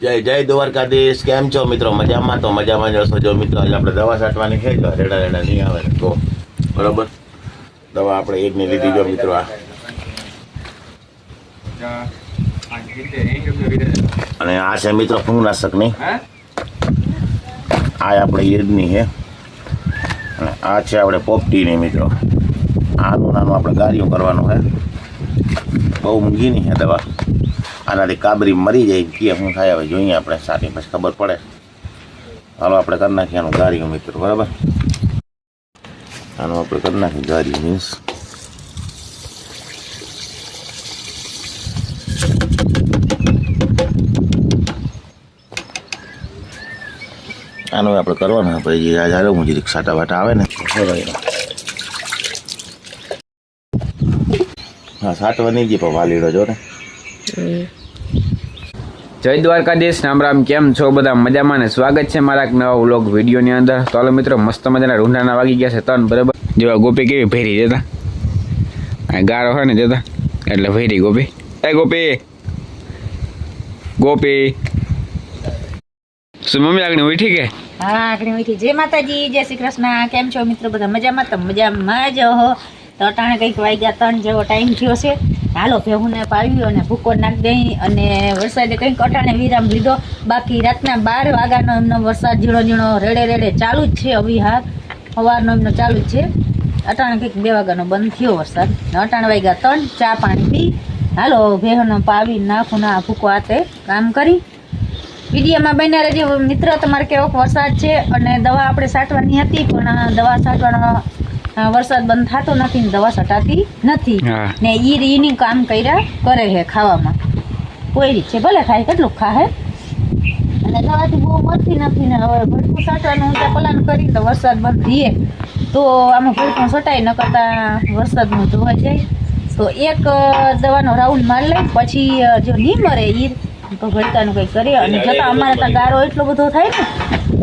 જય જય દ્વારકાધીશ. કેમ છો મિત્રો? મજામાં તો મજામાં જશો જો મિત્રો આજે આપણે દવા છાંટવાની છે જો રેડા રેડા નહીં આવે તો. બરાબર? દવા આપણે એકની લીધી જો મિત્રો આ. અને આ છે મિત્રો ફૂંગનાશકની આ આપણે ઈદની છે. અને આ છે આપણે પોપટીની મિત્રો. આનું નાનું આપણે ગાડીઓ કરવાનું છે. બહુ મૂંઘી નહીં દવા. આનાથી કાબરી મરી જાય કે શું થાય હવે જોઈએ આપણે સારી. પછી ખબર પડે. હાલો, આપણે કરી નાખીએ આનું ગાર્યું મિત્રો, બરાબર? આનું આપણે કરી નાખીએ ગાર્યું મીન્સ. આનું આપણે કરવાનું આપણે જે આજે હું જે સાટા વાટા આવે ને તો ખવાય. હા સાટવા નહીં ગઈ પણ વાલીડો જો ને. જય દ્વારકાધીશ રામ રામ કેમ છો? બધા મજામાં ને સ્વાગત છે મારા એક નવા વ્લોગ વિડીયોની અંદર. તો હાલો મિત્રો મસ્ત મજાના રૂંઢાના વાગી ગયા છે તન બરાબર? જેવા ગોપી કેવી ભેરી જતા ગારો હોય ને જતા એટલે ભેરી ગોપી. એ ગોપી! ગોપી! શું મમ્મી આગળ ઉઠી કે? હા આગળ ઉઠી. જય માતાજી જય શ્રી કૃષ્ણ. કેમ છો મિત્રો? બધા મજામાં? તો મજામાં જ હો. તો અટાણે કંઈક વાગ્યા ત્રણ જેવો ટાઈમ થયો છે. હાલો ભેહુને પાડ્યું અને ભૂકો નાખી દઈ અને વરસાદે કંઈક અટાણે વિરામ લીધો. બાકી રાતના બાર વાગ્યાનો એમનો વરસાદ ઝીણો ઝીણો રેડે રેડે ચાલુ જ છે હવે હા સવારનો એમનો ચાલુ જ છે. અટાણે કંઈક બે વાગ્યાનો બંધ થયો વરસાદ. અટાણે વાગ્યા ત્રણ ચા પાણી પી. હાલો ભેહનો પાવી નાખું ના ભૂકો હાથે કામ કરી. વિડીયોમાં બન્યા રહેજો. મિત્ર તમારે કેવો વરસાદ છે અને દવા આપણે સાટવાની હતી પણ દવા છાંટવાનો અ, વરસાદ બંધ થતો નથી ને દવા સટાતી નથી. ને ઈ રીની કામ કર્યા કરે છે ખાવામાં. કોઈ રીત છે ભલે ખાય કેટલું ખાહે અને દવાથી બહુ મળતી નથી ને હવે ભડકું સટવાનું ત્યાં પલાન કરી તો વરસાદ બંધ થઈએ. તો આમાં ભડકું સટાય ન કરતા વરસાદનું ધોવાઈ જાય. તો એક દવાનો રાઉન્ડ માર લઈ પછી જો નહીં મરે ઈ તો ભડકાનું કંઈક કરીએ. અને જતા અમારે ત્યાં ગારો એટલો બધો થાય ને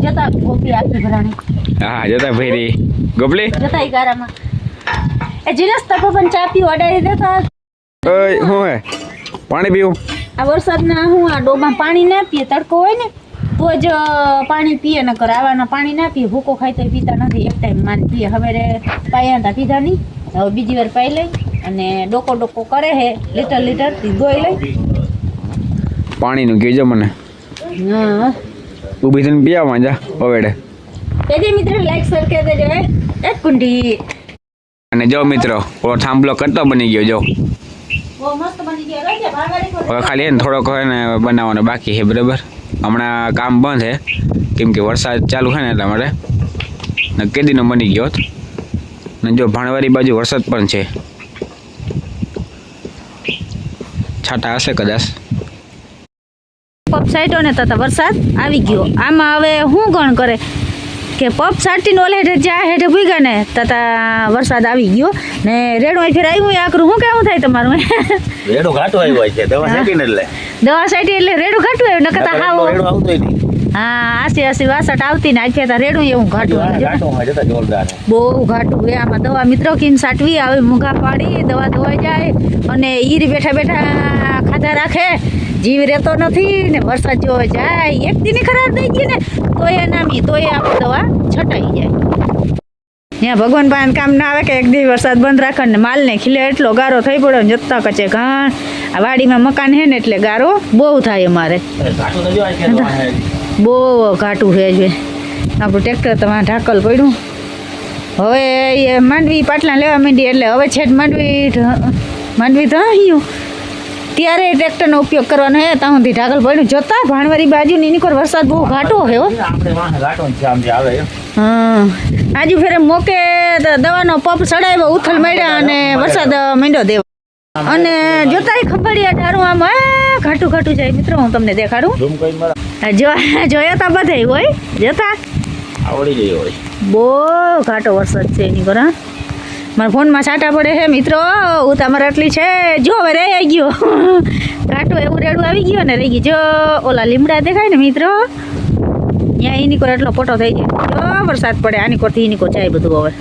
જતા ગોપી આખી ભરાણી. હા જતા ભેરી. ગોપલી? જતા એ ગારામાં. એ જીનસ તપો પણ ચા પીવા અડાડી દેતા. ઓય શું હે? પાણી પીવું? આ વરસાદના હું આ ડોબા પાણી ના પીએ તડકો હોય ને તો જ પાણી પીએ ન કરે આવાના પાણી ના પીએ. ભૂકો ખાય તો પીતા નથી. એક ટાઈમ માન પીએ. હવે રે પાયા હતા પીધા નહીં હવે બીજી વાર પાઈ લઈ અને ડોકો ડોકો કરે હે લીટર લીટર ધોઈ લઈ. પાણીનું કહેજો મને. ઊભી થઈને પીવા માંજા ઓવેડે એજે મિત્ર લાઈક શેર કરી દેજો એક કુંડી. અને જો મિત્રો ઓલો થાંભલો કરતો બની ગયો જો. હવે ખાલી એને થોડોક હોય ને બનાવવાનો બાકી છે બરાબર? હમણાં કામ બંધ છે કેમ કે વરસાદ ચાલુ છે ને એટલા માટે ને કેદીનો બની ગયો હોત. ને જો ભાણવારી બાજુ વરસાદ પણ છે. છાટા હશે કદાચ. પપ સાઈટો ને તથા વરસાદ આવી ગયો. આમાં હવે શું ગણ કરે કે પપ સાટીને ઓલે હેઠે જ્યાં હેઠે ભૂગ્યા ને તથા વરસાદ આવી ગયો. ને રેડો અહીં ફેર આવ્યું આકરું. શું કેવું થાય તમારું? રેડો ઘાટો આવ્યો છે. દવા છાંટીને એટલે દવા સાટી એટલે રેડો ઘાટું આવ્યું નકર હાવ રેડો આવતો નહીં. હા આસી આસી વાસટ આવતી ને આજે રેડું એવું ઘાટું. બહુ ઘાટું એ આમાં દવા મિત્રો કીન સાટવી આવે મૂંઘા પાડી દવા ધોવાઈ જાય અને ઈર બેઠા બેઠા ખાધા રાખે. જીવ રહેતો નથી ને વરસાદ જો જાય એક દિને ખરાબ થઈ ગઈ ને તોય નામી તોય આપણે દવા છટાઈ જાય. ત્યાં ભગવાન પાસે કામ ના આવે કે એક દી વરસાદ બંધ રાખે ને માલને ખીલે એટલો ગારો થઈ પડ્યો ને જતા કચે ઘણ. આ વાડીમાં મકાન છે ને એટલે ગારો બહુ થાય અમારે. તો. બહુ ઘાટું છે આપણું ટ્રેક્ટર તમારે ઢાકલ પડ્યું. હવે એ માંડવી પાટલા લેવા માંડી એટલે હવે છેટ માંડવી માંડવી ધ્યું ત્યારે ટ્રેક્ટરનો ઉપયોગ કરવાનો હે ત્યાં સુધી ઢાકલ પડ્યું જતા ભાણવારી બાજુ ની કોર વરસાદ બહુ ઘાટો હે હો. એ. આજુ ફેરે મોકે દવાનો પંપ ચડાવ્યો ઉથલ મળ્યા અને વરસાદ માંડ્યો દેવો. અને જોતાય ખબડિયા ઢારું આમ ઘાટું ઘાટું જાય. મિત્રો હું તમને દેખાડું. જોયા તા બધા હોય? જોતા? આવડી ગઈ હોય. બહુ ઘાટો વરસાદ છે એની હા. મારા ફોનમાં છાંટા પડે છે, મિત્રો. હું તમારે આટલી છે. જો, હવે રહી ગયો. કાંટો એવું રેડું આવી ગયો ને રહી ગયું જો, ઓલા લીમડા દેખાય ને, મિત્રો? ત્યાં એની કોર એટલો પોટો થઈ જાય જો, વરસાદ પડે, આની કોરથી એની કોર જાય બધું હવે.